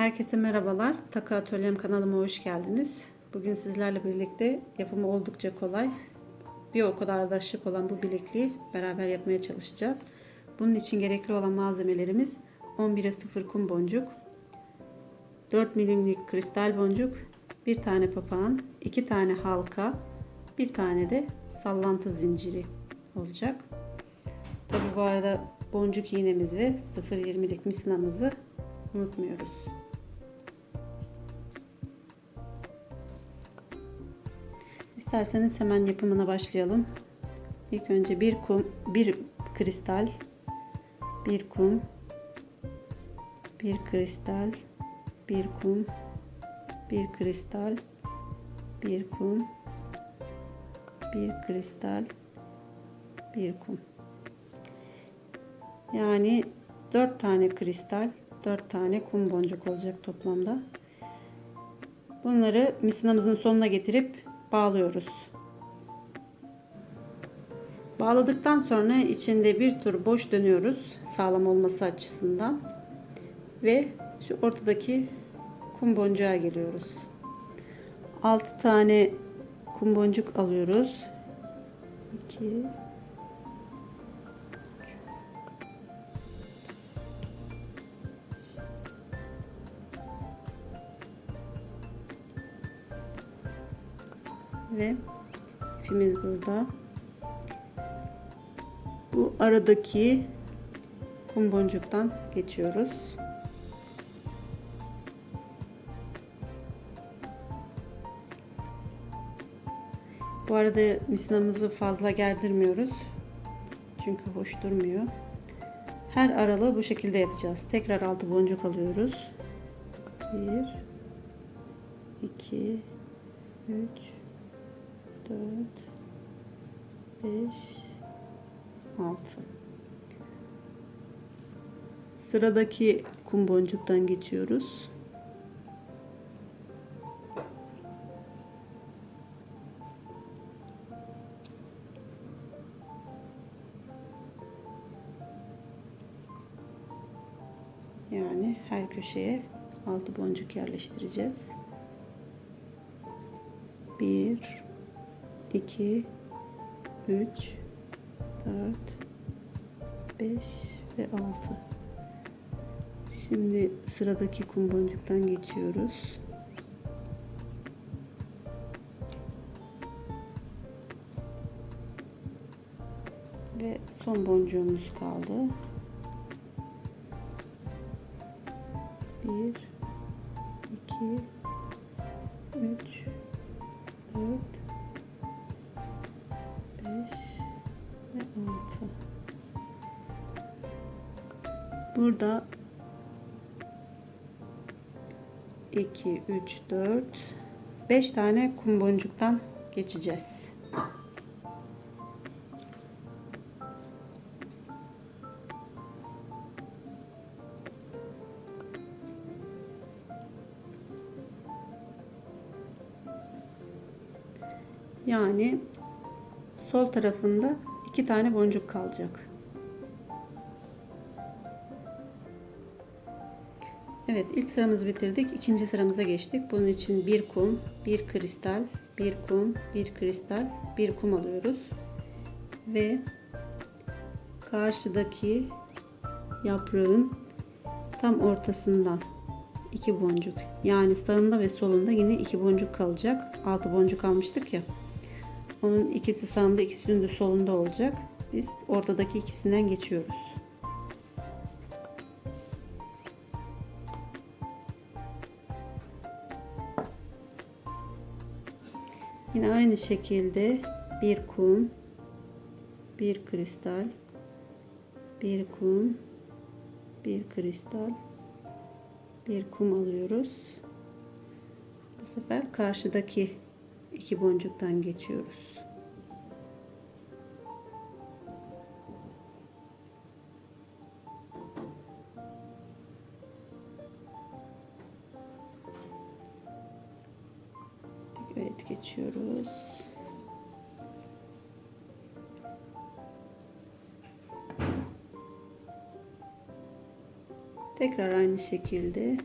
Herkese merhabalar. Takı Atölyem kanalıma hoş geldiniz. Bugün sizlerle birlikte yapımı oldukça kolay, bir o kadar da şık olan bu bilekliği beraber yapmaya çalışacağız. Bunun için gerekli olan malzemelerimiz 11'e 0 kum boncuk, 4 milimlik kristal boncuk, bir tane papağan, iki tane halka, bir tane de sallantı zinciri olacak. Tabi bu arada boncuk iğnemiz ve 0.20'lik misinamızı unutmuyoruz. İsterseniz hemen yapımına başlayalım. İlk önce bir kum, bir kristal, bir kum, bir kristal, bir kum, bir kristal, bir kum, bir kristal, bir kum. Yani 4 tane kristal, 4 tane kum boncuk olacak toplamda. Bunları misinamızın sonuna getirip bağlıyoruz. Bağladıktan sonra içinde bir tur boş dönüyoruz sağlam olması açısından ve şu ortadaki kum boncuğa geliyoruz. 6 tane kum boncuk alıyoruz. 2 ve ipimiz burada. Bu aradaki kum boncuktan geçiyoruz. Bu arada misinamızı fazla gerdirmiyoruz. Çünkü hoş durmuyor. Her aralığı bu şekilde yapacağız. Tekrar altı boncuk alıyoruz. 1 2 3 4 5 6 Sıradaki kum boncuktan geçiyoruz. Yani her köşeye altı boncuk yerleştireceğiz. 1 2 3 4 5 ve 6 Şimdi sıradaki kum boncuktan geçiyoruz. Ve son boncuğumuz kaldı. 1 2 3 4 6 Burada 2 3 4 5 tane kum boncuktan geçeceğiz. Yani sol tarafında iki tane boncuk kalacak. Evet ilk sıramızı bitirdik. İkinci sıramıza geçtik. Bunun için bir kum, bir kristal, bir kum, bir kristal, bir kum alıyoruz. Ve karşıdaki yaprağın tam ortasından iki boncuk. Yani sağında ve solunda yine iki boncuk kalacak. Altı boncuk almıştık ya. Onun ikisi sağında, ikisi de solunda olacak. Biz ortadaki ikisinden geçiyoruz. Yine aynı şekilde bir kum, bir kristal, bir kum, bir kristal, bir kum alıyoruz. Bu sefer karşıdaki iki boncuktan geçiyoruz. Evet geçiyoruz. Tekrar aynı şekilde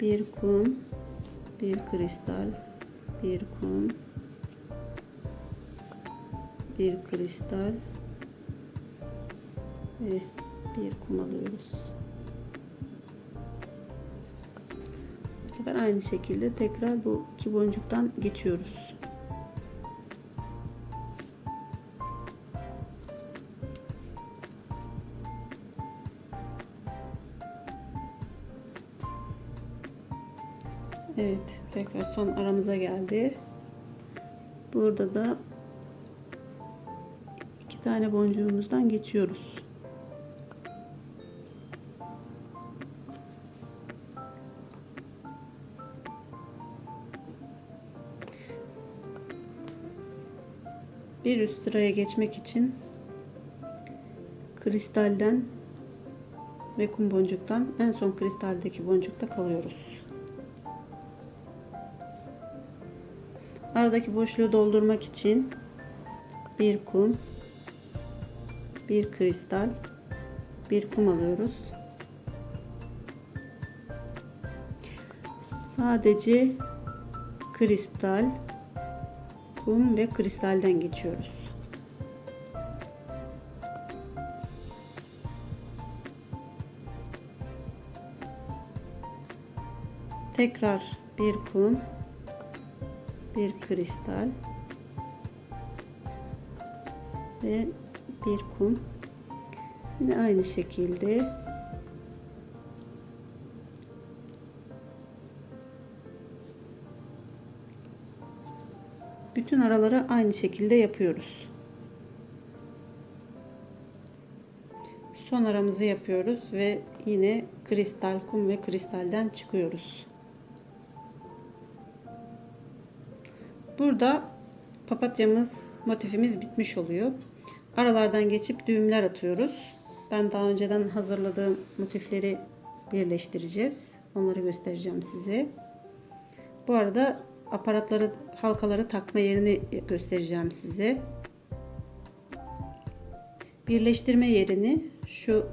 bir kum, bir kristal, bir kum, bir kristal ve bir kum alıyoruz. Bu sefer aynı şekilde tekrar bu iki boncuktan geçiyoruz. Evet, tekrar son aramıza geldi. Burada da iki tane boncuğumuzdan geçiyoruz. Bir üst sıraya geçmek için kristalden ve kum boncuktan en son kristaldeki boncukta kalıyoruz. Aradaki boşluğu doldurmak için bir kum, bir kristal, bir kum alıyoruz. Sadece kristal, kum ve kristalden geçiyoruz. Tekrar bir kum, bir kristal ve bir kum. Yine aynı şekilde bütün araları aynı şekilde yapıyoruz. Son aramızı yapıyoruz ve yine kristal kum ve kristalden çıkıyoruz. Burada papatyamız, motifimiz bitmiş oluyor. Aralardan geçip düğümler atıyoruz. Ben daha önceden hazırladığım motifleri birleştireceğiz. Onları göstereceğim size. Bu arada aparatları, halkaları takma yerini göstereceğim size. Birleştirme yerini şu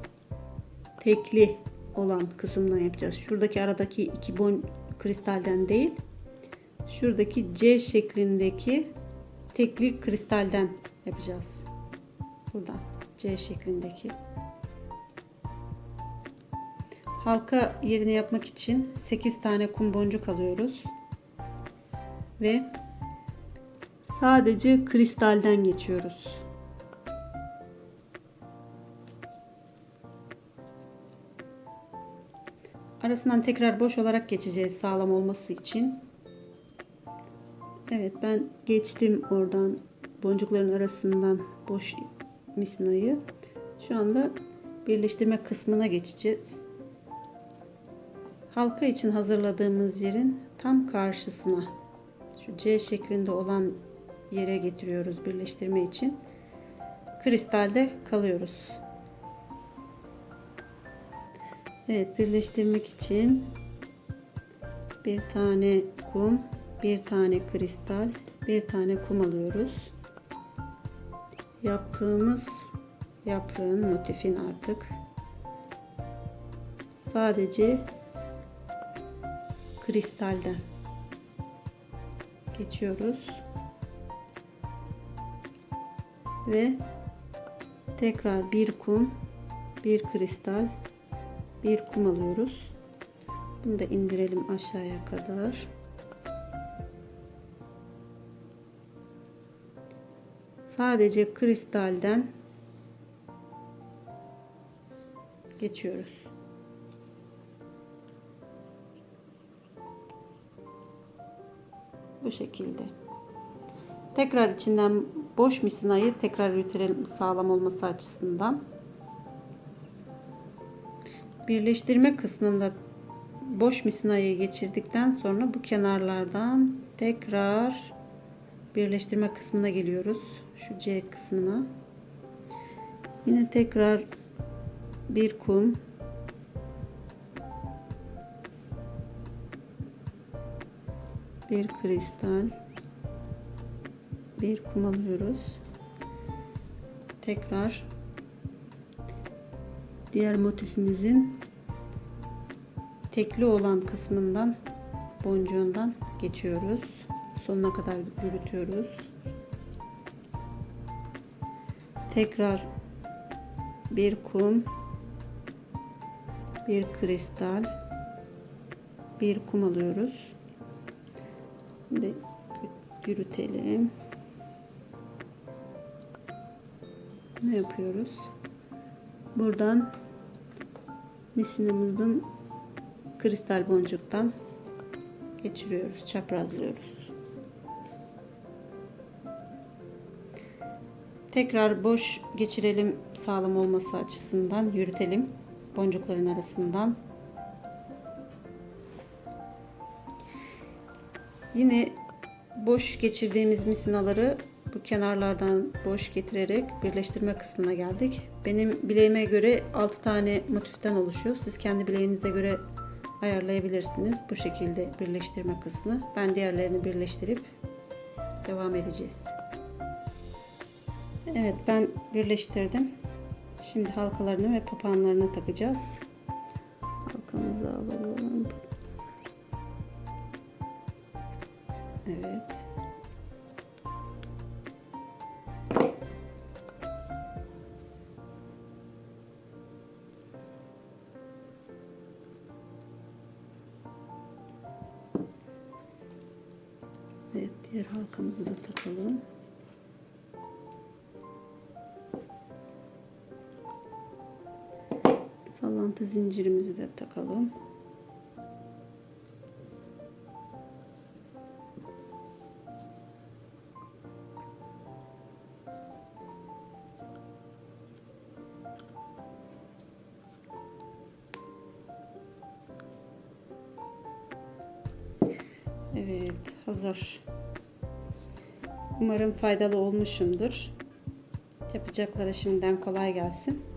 tekli olan kısımdan yapacağız. Şuradaki aradaki iki bon kristalden değil, şuradaki C şeklindeki tekli kristalden yapacağız. Buradan C şeklindeki. Halka yerini yapmak için 8 tane kum boncuk alıyoruz. Ve sadece kristalden geçiyoruz. Arasından tekrar boş olarak geçeceğiz sağlam olması için. Evet ben geçtim oradan boncukların arasından boş misinayı. Şu anda birleştirme kısmına geçeceğiz. Halka için hazırladığımız yerin tam karşısına şu C şeklinde olan yere getiriyoruz birleştirme için. Kristalde kalıyoruz. Evet birleştirmek için bir tane kum, bir tane kristal, bir tane kum alıyoruz. Yaptığımız yaprağın motifin artık sadece kristalden geçiyoruz. Ve tekrar bir kum, bir kristal, bir kum alıyoruz. Bunu da indirelim aşağıya kadar. Sadece kristalden geçiyoruz. Bu şekilde. Tekrar içinden boş misinayı tekrar yürütelim sağlam olması açısından. Birleştirme kısmında boş misinayı geçirdikten sonra bu kenarlardan tekrar birleştirme kısmına geliyoruz. Şu C kısmına. Yine tekrar bir kum bir kristal bir kum alıyoruz. Tekrar diğer motifimizin tekli olan kısmından boncuğundan geçiyoruz. Sonuna kadar yürütüyoruz. Tekrar bir kum, bir kristal, bir kum alıyoruz. Şimdi yürütelim. Ne yapıyoruz? Buradan misinimizin kristal boncuktan geçiriyoruz, çaprazlıyoruz. Tekrar boş geçirelim sağlam olması açısından yürütelim boncukların arasından. Yine boş geçirdiğimiz misinaları bu kenarlardan boş getirerek birleştirme kısmına geldik. Benim bileğime göre 6 tane motiften oluşuyor. Siz kendi bileğinize göre ayarlayabilirsiniz. Bu şekilde birleştirme kısmı. Ben diğerlerini birleştirip devam edeceğiz. Evet ben birleştirdim. Şimdi halkalarını ve papağanlarını takacağız. Halkamızı alalım. Evet. Evet, diğer halkamızı da takalım. Sallantı zincirimizi de takalım. Evet, hazır. Umarım faydalı olmuşumdur. Yapacaklara şimdiden kolay gelsin.